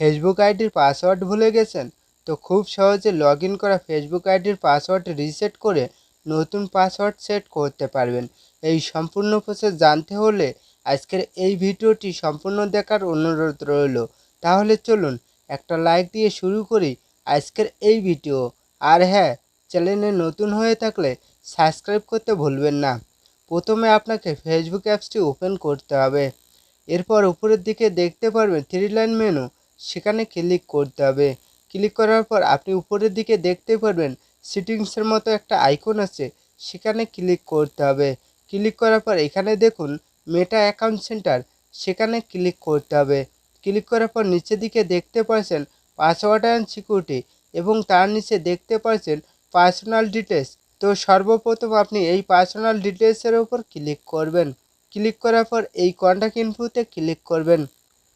Facebook আইডির password ভুলে গেছেন? তো খুব সহজে লগ ইন করা ফেসবুক আইডির পাসওয়ার্ড রিসেট করে নতুন পাসওয়ার্ড সেট করতে পারবেন। এই সম্পূর্ণ প্রসেস জানতে হলে আজকের এই ভিডিওটি সম্পূর্ণ দেখার অনুরোধ রইল। তাহলে চলুন একটা লাইক দিয়ে শুরু করি আজকের এই ভিডিও। আর হ্যাঁ চ্যানেলে নতুন হয়ে থাকলে সাবস্ক্রাইব করতে ভুলবেন না। প্রথমে আপনাকে ফেসবুক অ্যাপসটি ওপেন করতে হবে। এরপর উপরের দিকে দেখতে পারবেন থ্রি লাইন মেনু সেখানে ক্লিক করতে হবে। ক্লিক করার পর আপনি উপরের দিকে দেখতে পারবেন সিটিংসের মতো একটা আইকন আছে, সেখানে ক্লিক করতে হবে। ক্লিক করার পর এখানে দেখুন মেটা অ্যাকাউন্ট সেন্টার সেখানে ক্লিক করতে হবে। ক্লিক করার পর নিচের দিকে দেখতে পাচ্ছেন পাসওয়ার্ড অ্যান্ড সিকিউরিটি এবং তার নিচে দেখতে পাচ্ছেন পার্সোনাল ডিটেলস তো সর্বপ্রথম আপনি এই পার্সোনাল ডিটেলসের উপর ক্লিক করবেন। ক্লিক করার পর এই কন্ট্যাক্ট ইনফোতে ক্লিক করবেন।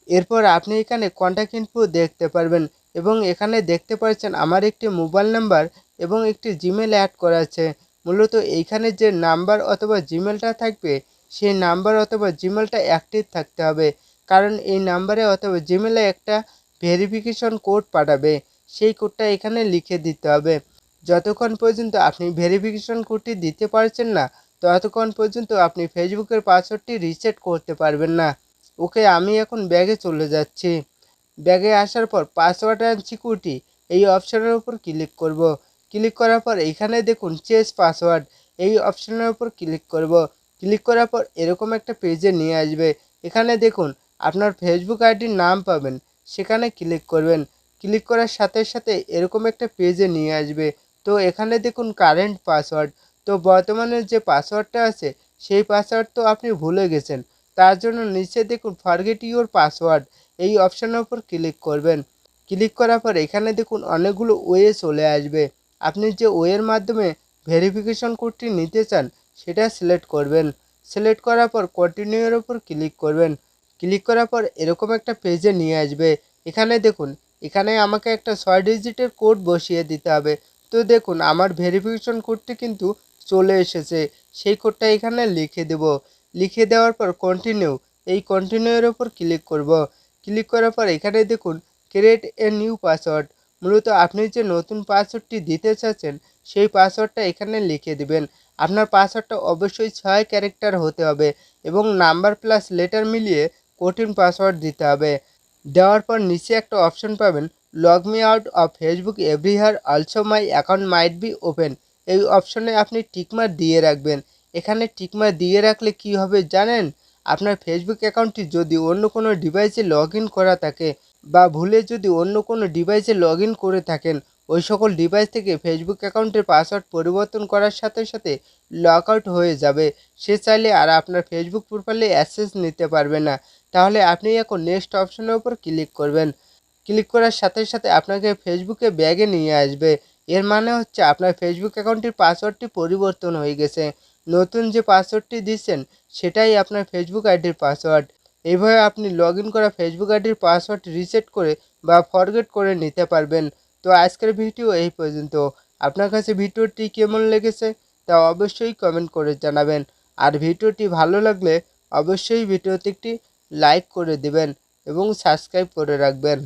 এরপর আপনি এখানে কন্ট্যাক্ট ইনফো দেখতে পারবেন এবং এখানে দেখতে পাচ্ছেন আমার একটি মোবাইল নাম্বার এবং একটি জিমেল অ্যাড করা আছে। মূলত এইখানে যে নাম্বার অথবা জিমেলটা থাকবে, সেই নাম্বার অথবা জিমেলটা অ্যাক্টিভ থাকতে হবে। কারণ এই নাম্বারে অথবা জিমেলে একটা ভেরিফিকেশন কোড পাঠাবে, সেই কোডটা এখানে লিখে দিতে হবে। যতক্ষণ পর্যন্ত আপনি ভেরিফিকেশন কোডটি দিতে পারছেন না, ততক্ষণ পর্যন্ত আপনি ফেসবুকের পাসওয়ার্ডটি রিসেট করতে পারবেন না। ওকে আমি এখন ব্যাগে চলে যাচ্ছি। ব্যাগে আসার পর পাসওয়ার্ড অ্যান্ড সিকিউরিটি এই অপশানের উপর ক্লিক করব। ক্লিক করার পর এখানে দেখুন চেস পাসওয়ার্ড এই অপশানের উপর ক্লিক করব। ক্লিক করার পর এরকম একটা পেজে নিয়ে আসবে। এখানে দেখুন আপনার ফেসবুক আইডির নাম পাবেন, সেখানে ক্লিক করবেন। ক্লিক করার সাথে সাথে এরকম একটা পেজে নিয়ে আসবে। তো এখানে দেখুন কারেন্ট পাসওয়ার্ড তো বর্তমানে যে পাসওয়ার্ডটা আছে, সেই পাসওয়ার্ড তো আপনি ভুলে গেছেন। তার জন্য নিচে দেখুন ফরগেট ইউর পাসওয়ার্ড এই অপশানের উপর ক্লিক করবেন। ক্লিক করার পর এখানে দেখুন অনেকগুলো ওয়ে চলে আসবে। আপনি যে ওয়ের মাধ্যমে ভেরিফিকেশন কোডটি নিতে চান, সেটা সিলেক্ট করবেন। সিলেক্ট করার পর কন্টিনিউয়ের ওপর ক্লিক করবেন। ক্লিক করার পর এরকম একটা পেজে নিয়ে আসবে। এখানে দেখুন, এখানে আমাকে একটা ছয় ডিজিটের কোড বসিয়ে দিতে হবে। তো দেখুন, আমার ভেরিফিকেশন কোডটি কিন্তু চলে এসেছে। সেই কোডটা এখানে লিখে দেব। লিখে দেওয়ার পর কন্টিনিউ এই কন্টিনিউয়ের ওপর ক্লিক করব। ক্লিক করার পর এখানে দেখুন ক্রিয়েট এ নিউ পাসওয়ার্ড মূলত আপনি যে নতুন পাসওয়ার্ডটি দিতে চাচ্ছেন, সেই পাসওয়ার্ডটা এখানে লিখে দেবেন। আপনার পাসওয়ার্ডটা অবশ্যই ছয় ক্যারেক্টার হতে হবে এবং নাম্বার প্লাস লেটার মিলিয়ে কঠিন পাসওয়ার্ড দিতে হবে। দেওয়ার পর নিচে একটা অপশন পাবেন log me out of Facebook everywhere also my account might be open এই অপশনে আপনি টিকমার দিয়ে রাখবেন। এখানে টিকমার দিয়ে রাখলে কি হবে জানেন? আপনার ফেসবুক অ্যাকাউন্টটি যদি অন্য কোনো ডিভাইসে লগ করা থাকে বা ভুলে যদি অন্য কোনো ডিভাইসে লগ করে থাকেন, ওই সকল ডিভাইস থেকে ফেসবুক অ্যাকাউন্টের পাসওয়ার্ড পরিবর্তন করার সাথে সাথে লগ আউট হয়ে যাবে। সে চাইলে আর আপনার ফেসবুক প্রোফাইলে অ্যাক্সেস নিতে পারবে না। তাহলে আপনি এখন নেক্সট অপশনের উপর ক্লিক করবেন। ক্লিক করার সাথে সাথে আপনাকে ফেসবুকে ব্যাগে নিয়ে আসবে। এর মানে হচ্ছে আপনার ফেসবুক অ্যাকাউন্টটির পাসওয়ার্ডটি পরিবর্তন হয়ে গেছে। নতুন যে পাসওয়ার্ডটি দিচ্ছেন, সেটাই আপনার ফেসবুক আইডির পাসওয়ার্ড এইভাবে আপনি লগ করা ফেসবুক আইডির পাসওয়ার্ড রিসেট করে বা ফরগেট করে নিতে পারবেন। তো আজকের ভিডিও এই পর্যন্ত। আপনার কাছে ভিডিওটি কেমন লেগেছে, তা অবশ্যই কমেন্ট করে জানাবেন। আর ভিডিওটি ভালো লাগলে অবশ্যই ভিডিওতে একটি লাইক করে দিবেন এবং সাবস্ক্রাইব করে রাখবেন।